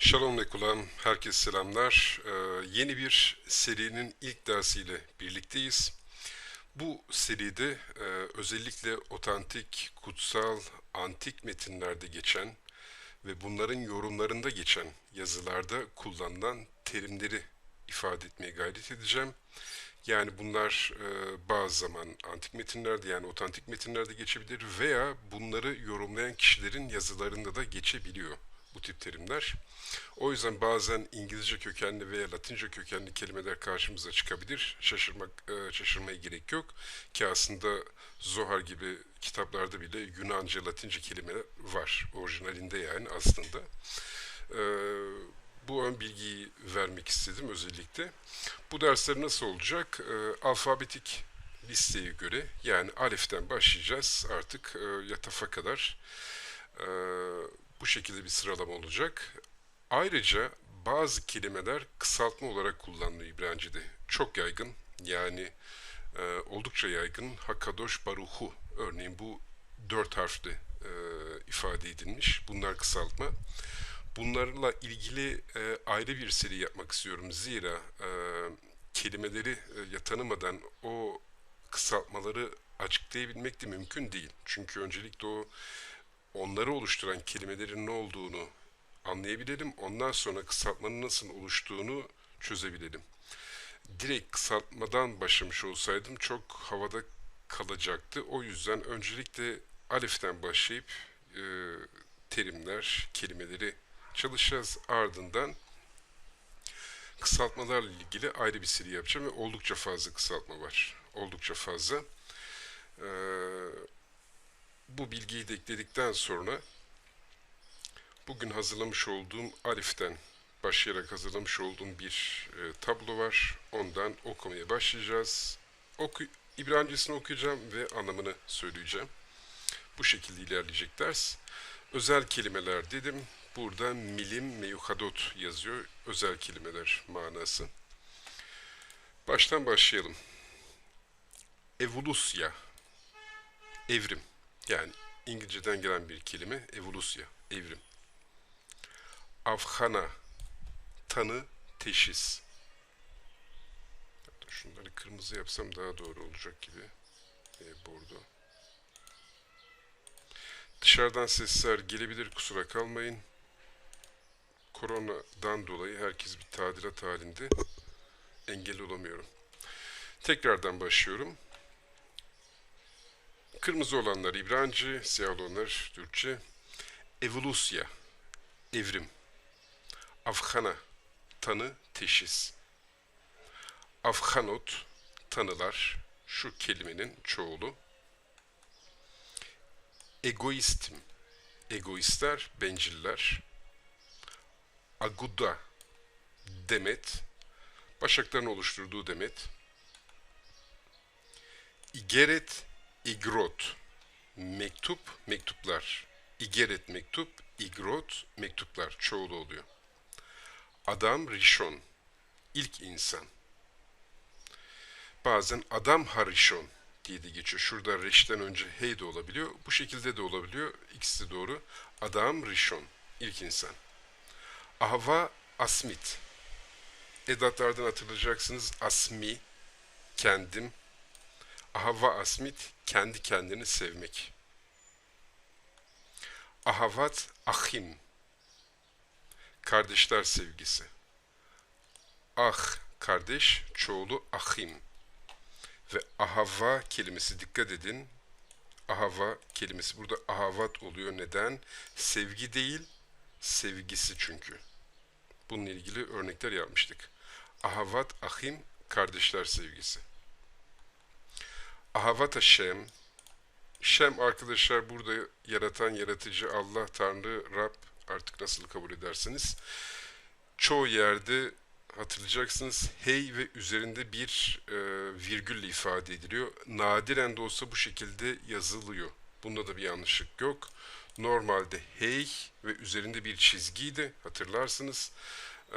Shalom Lekulam, herkese selamlar. Ee, yeni bir serinin ilk dersiyle birlikteyiz. Bu seride e, özellikle otantik, kutsal, antik metinlerde geçen ve bunların yorumlarında geçen yazılarda kullanılan terimleri ifade etmeye gayret edeceğim. Yani bunlar e, bazı zaman antik metinlerde yani otantik metinlerde geçebilir veya bunları yorumlayan kişilerin yazılarında da geçebiliyor bu tip terimler. O yüzden bazen İngilizce kökenli veya Latince kökenli kelimeler karşımıza çıkabilir. Şaşırmak, e, şaşırmaya gerek yok ki aslında Zohar gibi kitaplarda bile Yunanca, Latince kelimeler var orijinalinde yani aslında. E, bu ön bilgiyi vermek istedim özellikle. Bu dersler nasıl olacak? E, alfabetik listeye göre yani aliften başlayacağız artık e, yatafa kadar. E, bu şekilde bir sıralama olacak. Ayrıca bazı kelimeler kısaltma olarak kullanılıyor İbranice'de. Çok yaygın yani e, oldukça yaygın. Hakadosh Baruhu örneğin bu dört harfli e, ifade edilmiş. Bunlar kısaltma. Bunlarla ilgili e, ayrı bir seri yapmak istiyorum. Zira e, kelimeleri e, ya tanımadan o kısaltmaları açıklayabilmek de mümkün değil. Çünkü öncelikle o onları oluşturan kelimelerin ne olduğunu anlayabilelim. Ondan sonra kısaltmanın nasıl oluştuğunu çözebilelim. Direkt kısaltmadan başlamış olsaydım çok havada kalacaktı. O yüzden öncelikle aliften başlayıp e, terimler, kelimeleri çalışacağız. Ardından kısaltmalarla ilgili ayrı bir seri yapacağım ve oldukça fazla kısaltma var. Oldukça fazla. Ee, bu bilgiyi de ekledikten sonra bugün hazırlamış olduğum Arif'ten başlayarak hazırlamış olduğum bir e, tablo var. Ondan okumaya başlayacağız. Oku, İbranicesini okuyacağım ve anlamını söyleyeceğim. Bu şekilde ilerleyecek ders. Özel kelimeler dedim. Burada milim meyuhadot yazıyor. Özel kelimeler manası. Baştan başlayalım. Evolusya. Evrim. Yani İngilizceden gelen bir kelime evolusya, evrim. Avhana, tanı, teşhis. Hatta şunları kırmızı yapsam daha doğru olacak gibi. E, bordo. Dışarıdan sesler gelebilir kusura kalmayın. Koronadan dolayı herkes bir tadilat halinde. Engel olamıyorum. Tekrardan başlıyorum. Kırmızı olanlar İbranice, siyah olanlar Türkçe. Evolusya, evrim. Afhana, tanı, teşhis. Afhanot, tanılar, şu kelimenin çoğulu. Egoistim, egoistler, benciller. Aguda, demet, başakların oluşturduğu demet. İgeret, igrot, mektup, mektuplar. İgeret mektup, igrot, mektuplar çoğulu oluyor. Adam rişon, ilk insan. Bazen adam harişon diye de geçiyor. Şurada reşten önce hey de olabiliyor. Bu şekilde de olabiliyor. İkisi de doğru. Adam rişon, ilk insan. Ahva asmit. Edatlardan hatırlayacaksınız. Asmi, kendim. Ahava asmit, kendi kendini sevmek. Ahavat ahim, kardeşler sevgisi. Ah, kardeş, çoğulu ahim. Ve ahava kelimesi dikkat edin. Ahava kelimesi burada ahavat oluyor. Neden? Sevgi değil, sevgisi çünkü. Bununla ilgili örnekler yapmıştık. Ahavat ahim, kardeşler sevgisi. Ahavata Şem. Şem arkadaşlar burada yaratan yaratıcı Allah, Tanrı, Rab artık nasıl kabul edersiniz. Çoğu yerde hatırlayacaksınız hey ve üzerinde bir e, virgülle ifade ediliyor. Nadiren de olsa bu şekilde yazılıyor. Bunda da bir yanlışlık yok. Normalde hey ve üzerinde bir çizgiydi hatırlarsınız. Ee,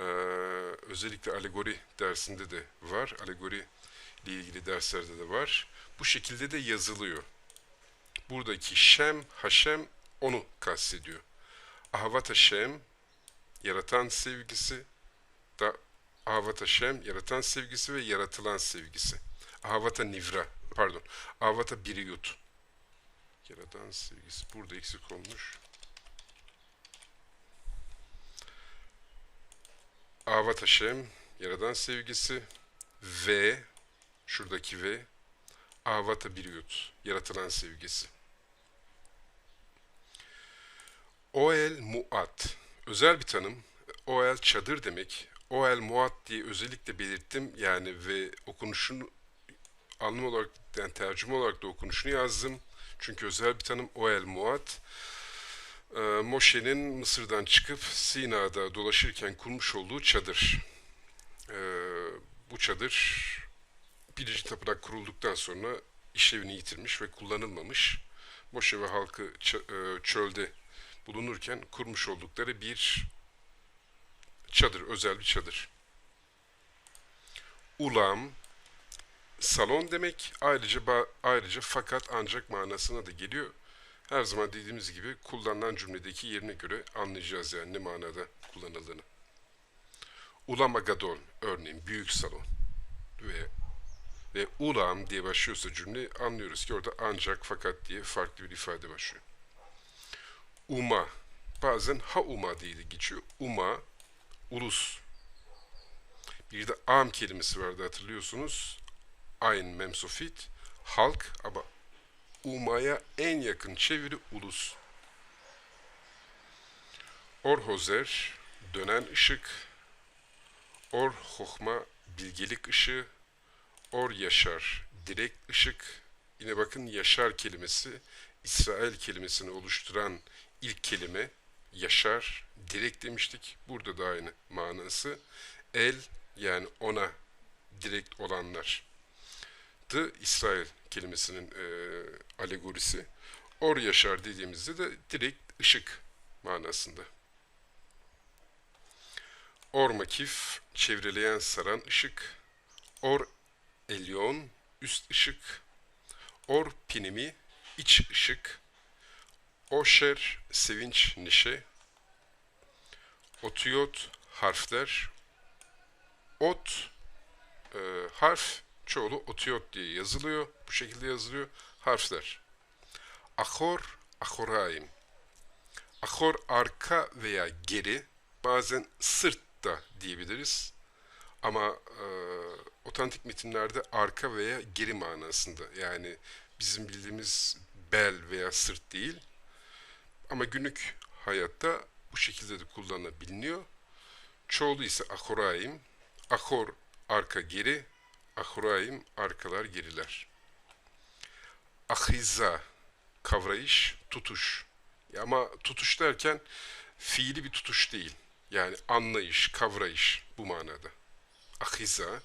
özellikle alegori dersinde de var. Alegori ile ilgili derslerde de var. Bu şekilde de yazılıyor. Buradaki Şem, Haşem onu kastediyor. Ahavat Haşem, yaratan sevgisi. Da Avat Hashem, yaratan sevgisi ve yaratılan sevgisi. Avata Nivra, pardon. Avata Biriyut. Yaratan sevgisi. Burada eksik olmuş. Avat Hashem, yaradan sevgisi ve şuradaki ve Avata Biriyut, yaratılan sevgisi. Oel Muat, özel bir tanım. Oel çadır demek. Oel Muat diye özellikle belirttim. Yani ve okunuşunu anlam olarak yani tercüme olarak da okunuşunu yazdım. Çünkü özel bir tanım Oel Muat. Ee, Moşe'nin Mısır'dan çıkıp Sina'da dolaşırken kurmuş olduğu çadır. Ee, bu çadır birinci tapınak kurulduktan sonra işlevini yitirmiş ve kullanılmamış. Moşe ve halkı e, çölde bulunurken kurmuş oldukları bir çadır, özel bir çadır. Ulam, salon demek. Ayrıca ayrıca fakat ancak manasına da geliyor. Her zaman dediğimiz gibi kullanılan cümledeki yerine göre anlayacağız yani ne manada kullanıldığını. Ulama gadol örneğin büyük salon ve ve ulam diye başlıyorsa cümle anlıyoruz ki orada ancak fakat diye farklı bir ifade başlıyor. Uma bazen ha uma diye de geçiyor. Uma ulus. Bir de am kelimesi vardı hatırlıyorsunuz. Ayn memsofit halk ama umaya en yakın çeviri ulus. Orhozer dönen ışık. Or hohma bilgelik ışığı. Or yaşar direkt ışık. Yine bakın yaşar kelimesi İsrail kelimesini oluşturan ilk kelime yaşar direkt demiştik. Burada da aynı manası. El yani ona direkt olanlar. The İsrail kelimesinin e, alegorisi. Or yaşar dediğimizde de direkt ışık manasında. Or makif çevreleyen saran ışık. Or elyon üst ışık. Or pinimi iç ışık. Oşer sevinç neşe. Otiyot harfler. Ot e, harf çoğulu otiyot diye yazılıyor. Bu şekilde yazılıyor. Harfler. Ahor, ahoraim. Ahor arka veya geri. Bazen sırt da diyebiliriz. Ama e, otantik metinlerde arka veya geri manasında. Yani bizim bildiğimiz bel veya sırt değil. Ama günlük hayatta bu şekilde de kullanılabiliyor. Çoğulu ise ahoraim. Ahor arka geri, ahoraim arkalar geriler. Ahiza kavrayış, tutuş. Ama tutuş derken fiili bir tutuş değil. Yani anlayış, kavrayış bu manada. Ahiza.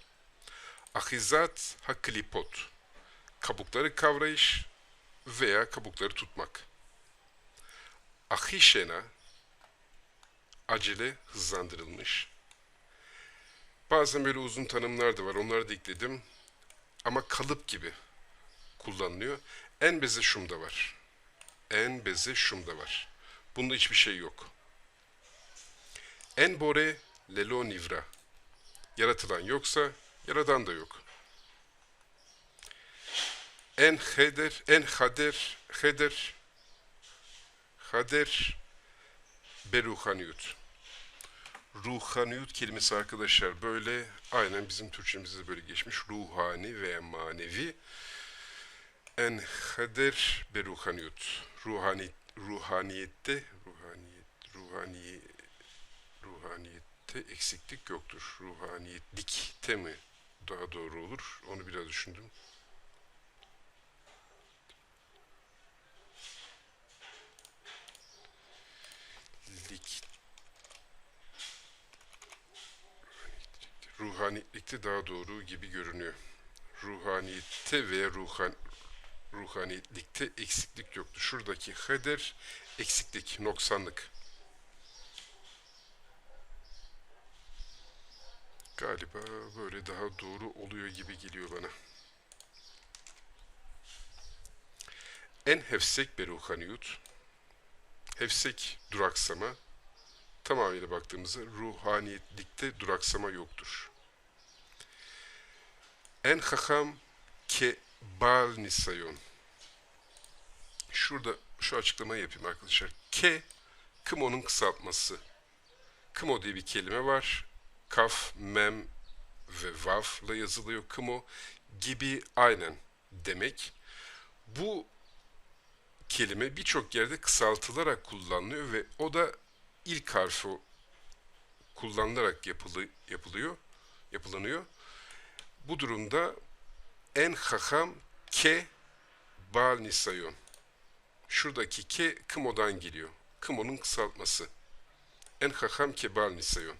Ahizat haklipot. Kabukları kavrayış veya kabukları tutmak. Ahişena acele hızlandırılmış. Bazen böyle uzun tanımlar da var. Onları da ekledim. Ama kalıp gibi kullanılıyor. En beze şum da var. En beze şum da var. Bunda hiçbir şey yok. En bore lelo nivra. Yaratılan yoksa yaradan da yok. En heder, en hader, heder, hader beruhaniyut. Ruhaniyut kelimesi arkadaşlar böyle aynen bizim Türkçemizde de böyle geçmiş. Ruhani veya manevi. En hader beruhaniyut. Ruhani, ruhaniyette ruhaniyet, ruhani, ruhaniyette eksiklik yoktur. Ruhaniyetlikte mi daha doğru olur? Onu biraz düşündüm. Lik ruhanilikte daha doğru gibi görünüyor. Ruhaniyette ve ruhan ruhanilikte eksiklik yoktu. Şuradaki heder eksiklik, noksanlık. Galiba böyle daha doğru oluyor gibi geliyor bana. En hefsek bir ruhaniyut. Hefsek duraksama. tamamıyla baktığımızda ruhaniyetlikte duraksama yoktur. En hakam ke bal nisayon. Şurada şu açıklamayı yapayım arkadaşlar. Ke, kımonun kısaltması. Kımo diye bir kelime var. Kaf, mem ve vav'la yazılıyor. Kımo gibi aynen demek. Bu kelime birçok yerde kısaltılarak kullanılıyor ve o da ilk harfi kullanılarak yapılı, yapılıyor, yapılanıyor. Bu durumda en hakam ke bal nisayon. Şuradaki ke kımodan geliyor. Kımonun kısaltması. En hakam ke bal nisayon.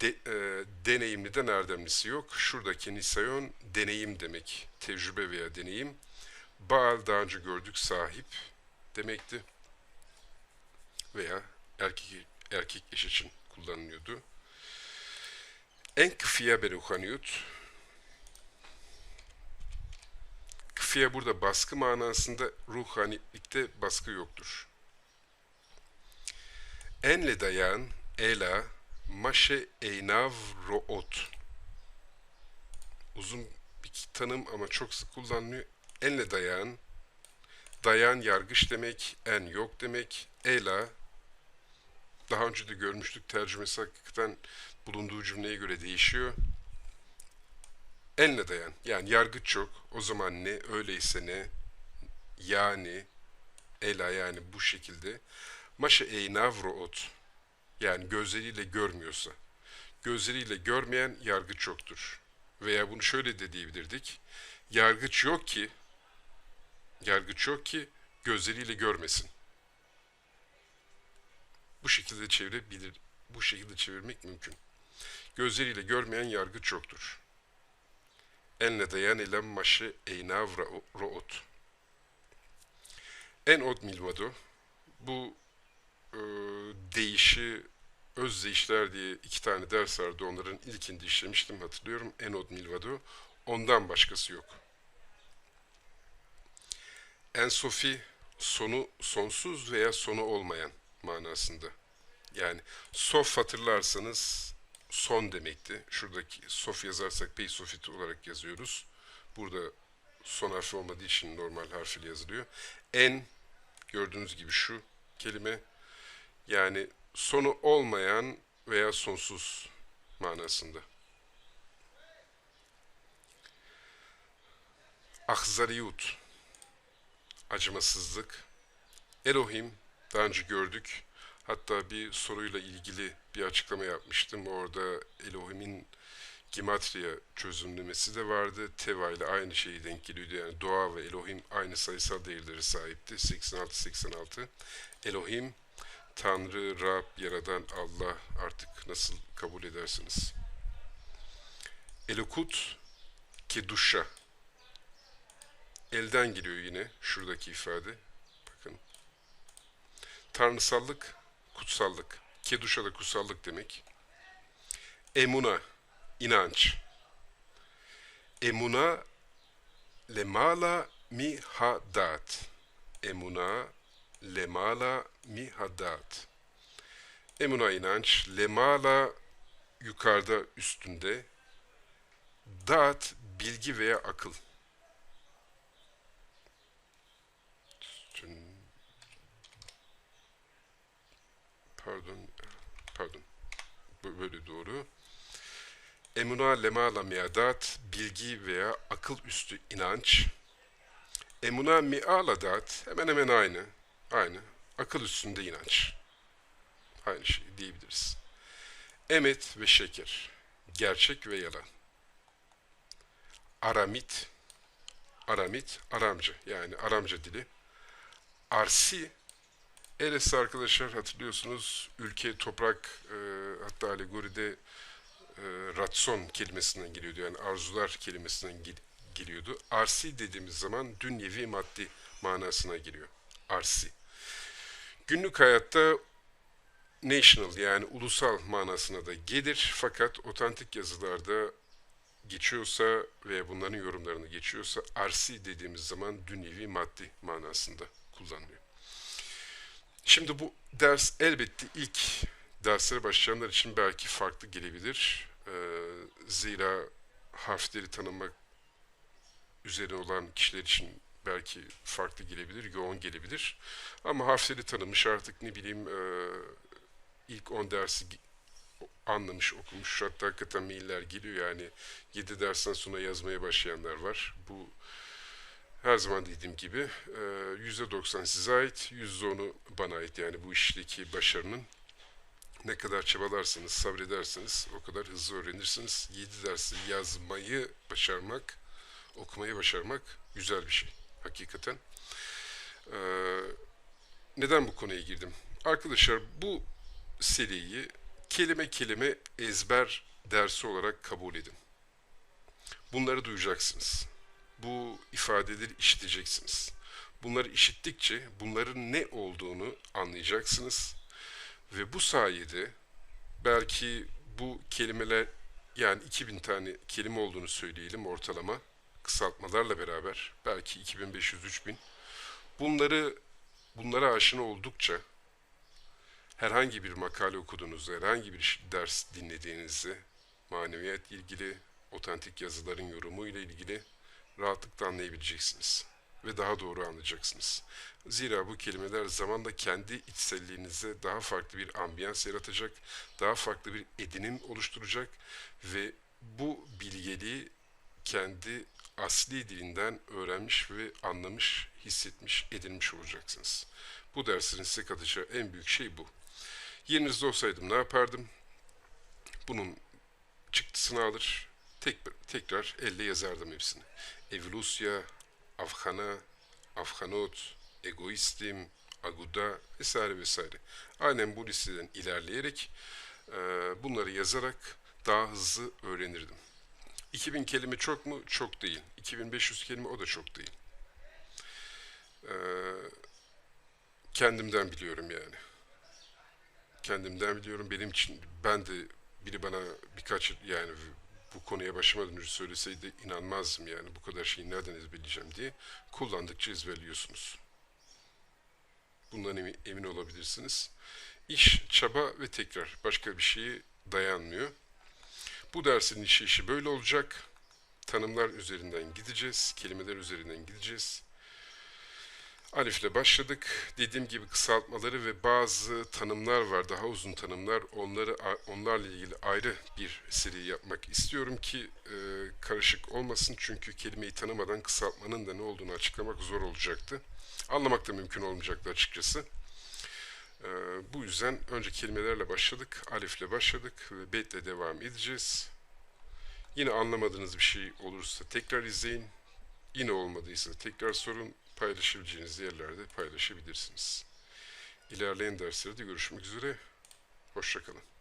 De, e, deneyimli de erdemlisi yok. Şuradaki nisayon deneyim demek. Tecrübe veya deneyim. Baal daha önce gördük sahip demekti. Veya erkek, erkek eş için kullanılıyordu. En kıfiye beruhaniyut. Kıfiye burada baskı manasında ruhanilikte baskı yoktur. Enle dayan ela maşe eynav root. Uzun bir tanım ama çok sık kullanılıyor. Enle dayan, dayan yargıç demek, en yok demek, ela, daha önce de görmüştük tercümesi hakikaten bulunduğu cümleye göre değişiyor. Enle dayan, yani yargıç yok, o zaman ne, öyleyse ne, yani, ela yani bu şekilde. Maşa eynavro ot, yani gözleriyle görmüyorsa. Gözleriyle görmeyen yargıç yoktur. Veya bunu şöyle de diyebilirdik. Yargıç yok ki yargıç yok ki gözleriyle görmesin. Bu şekilde çevirebilir. Bu şekilde çevirmek mümkün. Gözleriyle görmeyen yargıç yoktur. Enle dayan ilem maşı eynav root. En od milvado. Bu e, değişi özdeyişler diye iki tane ders vardı. Onların ilkinde işlemiştim hatırlıyorum. En od milvado. Ondan başkası yok. En sofi sonu sonsuz veya sonu olmayan manasında. Yani sof hatırlarsanız son demekti. Şuradaki sof yazarsak pey sofit olarak yazıyoruz. Burada son harfi olmadığı için normal harfiyle yazılıyor. En gördüğünüz gibi şu kelime yani sonu olmayan veya sonsuz manasında. Ahzariyut acımasızlık. Elohim daha önce gördük. Hatta bir soruyla ilgili bir açıklama yapmıştım. Orada Elohim'in Gimatria çözümlemesi de vardı. Teva ile aynı şeyi denk geliyordu. Yani doğa ve Elohim aynı sayısal değerleri sahipti. 86-86. Elohim, Tanrı, Rab, Yaradan, Allah artık nasıl kabul edersiniz? Elokut, Keduşa elden geliyor yine şuradaki ifade. Bakın. Tanrısallık, kutsallık. Keduşa da kutsallık demek. Emuna, inanç. Emuna lemala mihadat. Emuna lemala mihadat. Emuna inanç, lemala yukarıda üstünde, dat bilgi veya akıl. pardon pardon böyle doğru. Emuna lemala miadat bilgi veya akıl üstü inanç. Emuna mialadat hemen hemen aynı. Aynı. Akıl üstünde inanç. Aynı şey diyebiliriz. Emet ve şeker. Gerçek ve yalan. Aramit. Aramit, Aramca yani Aramca dili. Arsi Eres arkadaşlar hatırlıyorsunuz ülke, toprak e, hatta alegoride e, ratson kelimesinden geliyordu. Yani arzular kelimesinden gel geliyordu. Arsi dediğimiz zaman dünyevi maddi manasına geliyor. Arsi. Günlük hayatta national yani ulusal manasına da gelir. Fakat otantik yazılarda geçiyorsa ve bunların yorumlarını geçiyorsa arsi dediğimiz zaman dünyevi maddi manasında kullanılıyor. Şimdi bu ders elbette ilk derslere başlayanlar için belki farklı gelebilir. Ee, zira harfleri tanımak üzerine olan kişiler için belki farklı gelebilir, yoğun gelebilir. Ama harfleri tanımış artık ne bileyim e, ilk 10 dersi anlamış, okumuş. Hatta hakikaten mailler geliyor yani 7 dersten sonra yazmaya başlayanlar var. Bu her zaman dediğim gibi e, %90 size ait, %10'u bana ait. Yani bu işteki başarının ne kadar çabalarsanız, sabrederseniz o kadar hızlı öğrenirsiniz. 7 dersi yazmayı başarmak, okumayı başarmak güzel bir şey hakikaten. Ee, neden bu konuya girdim? Arkadaşlar bu seriyi kelime kelime ezber dersi olarak kabul edin. Bunları duyacaksınız. Bu ifadeleri işiteceksiniz. Bunları işittikçe bunların ne olduğunu anlayacaksınız. Ve bu sayede belki bu kelimeler yani 2000 tane kelime olduğunu söyleyelim ortalama kısaltmalarla beraber belki 2500-3000 bunları bunlara aşina oldukça herhangi bir makale okuduğunuzda, herhangi bir ders dinlediğinizde maneviyat ilgili, otantik yazıların yorumu ile ilgili rahatlıkla anlayabileceksiniz ve daha doğru anlayacaksınız. Zira bu kelimeler zamanla kendi içselliğinize daha farklı bir ambiyans yaratacak, daha farklı bir edinim oluşturacak ve bu bilgeliği kendi asli dilinden öğrenmiş ve anlamış, hissetmiş, edinmiş olacaksınız. Bu derslerin size katacağı en büyük şey bu. Yerinizde olsaydım ne yapardım? Bunun çıktısını alır, tek, tekrar elle yazardım hepsini. Evolusya, Afhana, Afhanot, Egoistim, Aguda vesaire vesaire. Aynen bu listeden ilerleyerek bunları yazarak daha hızlı öğrenirdim. 2000 kelime çok mu? Çok değil. 2500 kelime o da çok değil. Ee, kendimden biliyorum yani. Kendimden biliyorum. Benim için ben de biri bana birkaç yani bu konuya başlamadan önce söyleseydi inanmazdım yani bu kadar şeyi nereden ezberleyeceğim diye. Kullandıkça ezberliyorsunuz. Bundan emin, emin olabilirsiniz. İş, çaba ve tekrar. Başka bir şeye dayanmıyor. Bu dersin işleyişi böyle olacak. Tanımlar üzerinden gideceğiz, kelimeler üzerinden gideceğiz. Alifle başladık. Dediğim gibi kısaltmaları ve bazı tanımlar var, daha uzun tanımlar. Onları onlarla ilgili ayrı bir seri yapmak istiyorum ki e, karışık olmasın. Çünkü kelimeyi tanımadan kısaltmanın da ne olduğunu açıklamak zor olacaktı. Anlamak da mümkün olmayacaktı açıkçası. E, bu yüzden önce kelimelerle başladık, alifle başladık ve betle devam edeceğiz. Yine anlamadığınız bir şey olursa tekrar izleyin. Yine olmadıysa tekrar sorun. Paylaşabileceğiniz yerlerde paylaşabilirsiniz. İlerleyen derslerde görüşmek üzere. Hoşçakalın.